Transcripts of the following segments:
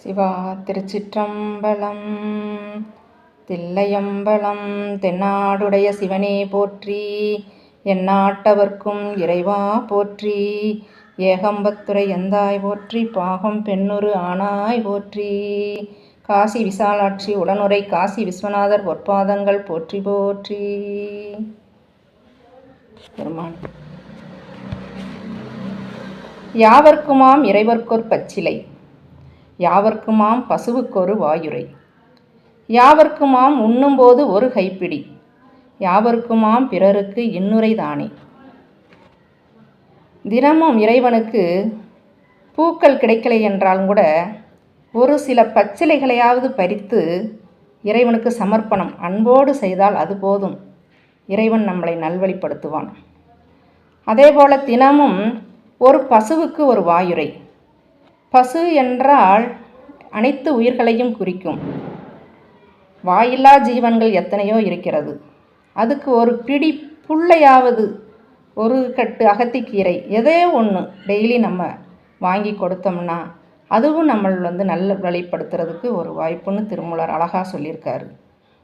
சிவா திருச்சிற்றம்பலம் தில்லையம்பலம் தென்னாடுடைய சிவனே போற்றி எந்நாட்டவர்க்கும் இறைவா போற்றி ஏகம்பத்துரை எந்தாய் போற்றி பாகம் பெண்ணுரு ஆனாய் போற்றி. காசி விசாலாட்சி உடனுரை காசி விஸ்வநாதர் பொற்பாதங்கள் போற்றி போற்றி. பெருமான். யாவர்க்குமாம் இறைவர்க்கொர் பச்சிலை. யாவர்க்குமாம் பசுவுக்கொரு வாயுரை. யாவர்க்குமாம் உண்ணும்போது ஒரு கைப்பிடி. யாவர்க்குமாம் பிறருக்கு இன்னுரை தானே. தினமும் இறைவனுக்கு பூக்கள் கிடைக்கலை என்றாலும் கூட ஒரு சில பச்சிலைகளையாவது பறித்து இறைவனுக்கு சமர்ப்பணம் அன்போடு செய்தால் அது போதும். இறைவன் நம்மளை நல்வழிப்படுத்துவான். அதேபோல தினமும் ஒரு பசுவுக்கு ஒரு வாயுரை. பசு என்றால் அனைத்து உயிர்களையும் குறிக்கும். வாயில்லா ஜீவன்கள் எத்தனையோ இருக்கிறது. அதுக்கு ஒரு பிடி புள்ளையாவது ஒரு கட்டு அகத்திக்கீரை எதே ஒன்று டெய்லி நம்ம வாங்கி கொடுத்தோம்னா அதுவும் நம்ம வந்து நல்ல வழிப்படுத்துறதுக்கு ஒரு வாய்ப்புன்னு திருமூலர் அழகாக சொல்லியிருக்காரு.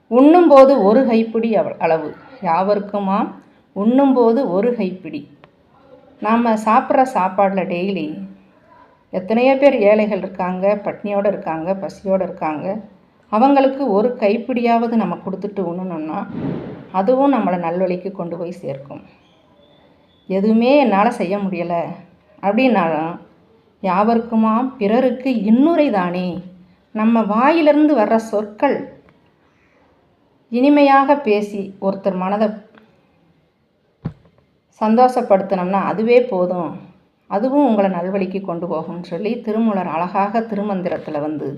உண்ணும்போது ஒரு கைப்பிடி அளவு. யாவருக்குமாம்? உண்ணும்போது ஒரு கைப்பிடி. நாம் சாப்பிட்ற சாப்பாடில் டெய்லி எத்தனையோ பேர் ஏழைகள் இருக்காங்க பட்னியோடு இருக்காங்க பசியோடு இருக்காங்க. அவங்களுக்கு ஒரு கைப்பிடியாவது நம்ம கொடுத்துட்டு உண்ணணும்னா அதுவும் நம்மளை நல்வழிக்கு கொண்டு போய் சேர்க்கும். எதுவுமே என்னால் செய்ய முடியலை. அப்படின்னாலும் யாவருக்குமா? பிறருக்கு இன்னுரை தானே. நம்ம வாயிலிருந்து வர்ற சொற்கள் இனிமையாக பேசி ஒருத்தர் மனதை சந்தோஷப்படுத்தினோம்னா அதுவே போதும். அதுவும் உங்களை நல்வழிக்கு கொண்டு போகும்னு சொல்லி திருமூலர் அழகாக திருமந்திரத்தில் வந்து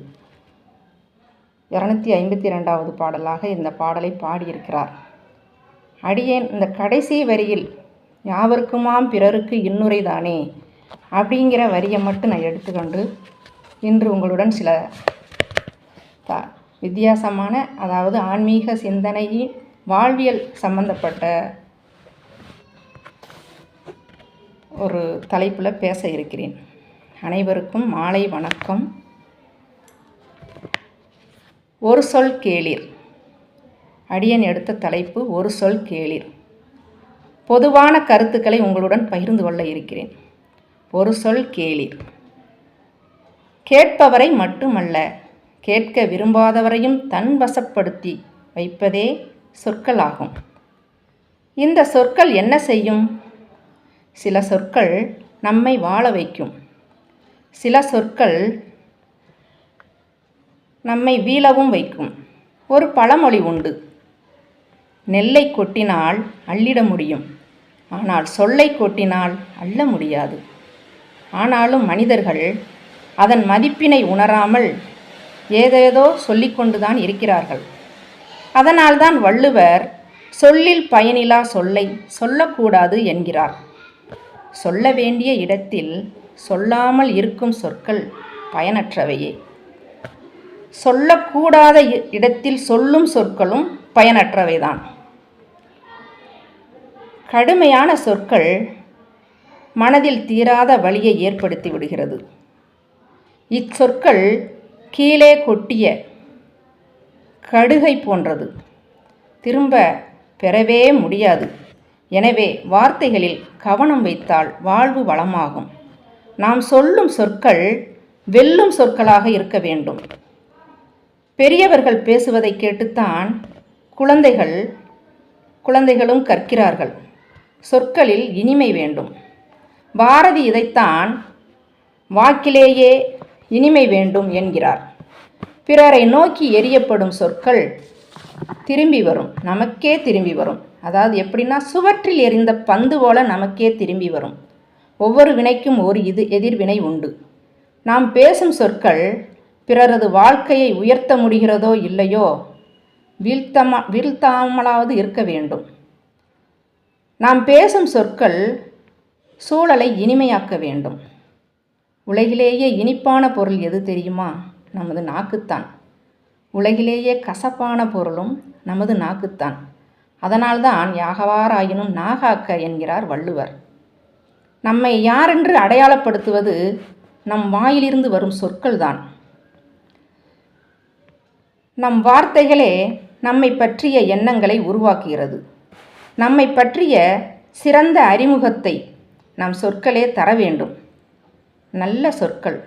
இரநூத்தி ஐம்பத்தி ரெண்டாவது பாடலாக இந்த பாடலை பாடியிருக்கிறார். அடியேன் இந்த கடைசி வரியில் யாவருக்குமாம் பிறருக்கு இன்னுரை தானே அப்படிங்கிற வரியை மட்டும் நான் எடுத்துக்கொண்டு இன்று உங்களுடன் சில த வித்தியாசமான அதாவது ஆன்மீக சிந்தனையின் வாழ்வியல் சம்பந்தப்பட்ட ஒரு தலைப்பில் பேச இருக்கிறேன். அனைவருக்கும் மாலை வணக்கம். ஒரு சொல் கேளீர். அடியன் எடுத்த தலைப்பு ஒரு சொல் கேளீர். பொதுவான கருத்துக்களை உங்களுடன் பகிர்ந்து கொள்ள இருக்கிறேன். ஒரு சொல் கேளீர். கேட்பவரை மட்டுமல்ல கேட்க விரும்பாதவரையும் தன் வசப்படுத்தி வைப்பதே சொற்களாகும். இந்த சொற்கள் என்ன செய்யும்? சில சொற்கள் நம்மை வாழ வைக்கும். சில சொற்கள் நம்மை வீழவும் வைக்கும். ஒரு பழமொழி உண்டு. நெல்லை கொட்டினால் அள்ளிட முடியும். ஆனால் சொல்லை கொட்டினால் அள்ள முடியாது. ஆனாலும் மனிதர்கள் அதன் மதிப்பினை உணராமல் ஏதேதோ சொல்லிக்கொண்டுதான் இருக்கிறார்கள். அதனால்தான் வள்ளுவர் சொல்லில் பயனிலா சொல்லை சொல்லக்கூடாது என்கிறார். சொல்ல வேண்டிய இடத்தில் சொல்லாமல் இருக்கும் சொற்கள் பயனற்றவையே. சொல்லக்கூடாத இ- இடத்தில் சொல்லும் சொற்களும் பயனற்றவைதான். கடுமையான சொற்கள் மனதில் தீராத வழியை ஏற்படுத்தி விடுகிறது. இச்சொற்கள் கீழே கொட்டிய கடுகை போன்றது. திரும்ப பெறவே முடியாது. எனவே வார்த்தைகளில் கவனம் வைத்தால் வாழ்வு வளமாகும். நாம் சொல்லும் சொற்கள் வெல்லும் சொற்களாக இருக்க வேண்டும். பெரியவர்கள் பேசுவதை கேட்டுத்தான் குழந்தைகள் குழந்தைகளும் கற்கிறார்கள். சொற்களில் இனிமை வேண்டும். பாரதி இதைத்தான் வாக்கிலேயே இனிமை வேண்டும் என்கிறார். பிறரை நோக்கி எரியப்படும் சொற்கள் திரும்பி வரும். நமக்கே திரும்பி வரும். அதாவது எப்படின்னா சுவற்றில் எரிந்த பந்து போல நமக்கே திரும்பி வரும். ஒவ்வொரு வினைக்கும் ஒரு இது எதிர்வினை உண்டு. நாம் பேசும் சொற்கள் பிறரது வாழ்க்கையை உயர்த்த முடிகிறதோ இல்லையோ வீழ்த்தமா வீழ்த்தாமலாவது இருக்க வேண்டும். நாம் பேசும் சொற்கள் சூழலை இனிமையாக்க வேண்டும். உலகிலேயே இனிப்பான பொருள் எது தெரியுமா? நமது நாக்குத்தான். உலகிலேயே கசப்பான பொருளும் நமது நாக்குத்தான். அதனால்தான் யாகவாராயினும் நாகாக்க என்கிறார் வள்ளுவர். நம்மை யாரென்று அடையாளப்படுத்துவது நம் வாயிலிருந்து வரும் சொற்கள்தான். நம் வார்த்தைகளே நம்மை பற்றிய எண்ணங்களை உருவாக்குகிறது. நம்மை பற்றிய சிறந்த அறிமுகத்தை நம் சொற்களே தர வேண்டும். நல்ல சொற்கள்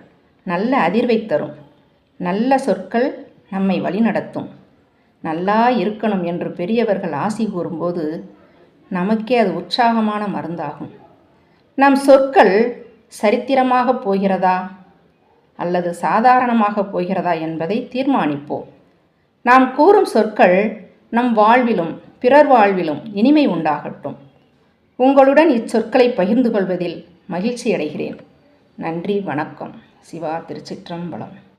நல்ல அதிர்வை தரும். நல்ல சொற்கள் நம்மை வழிநடத்தும். நல்லா இருக்கணும் என்று பெரியவர்கள் ஆசி கூறும்போது நமக்கே அது உற்சாகமான மருந்தாகும். நம் சொற்கள் சரித்திரமாக போகிறதா அல்லது சாதாரணமாக போகிறதா என்பதை தீர்மானிப்போம். நாம் கூறும் சொற்கள் நம் வாழ்விலும் பிறர் வாழ்விலும் இனிமை உண்டாகட்டும். உங்களுடன் இச்சொற்களை பகிர்ந்து கொள்வதில் மகிழ்ச்சி அடைகிறேன் நன்றி வணக்கம். சிவா திருச்சிற்றம்பலம்.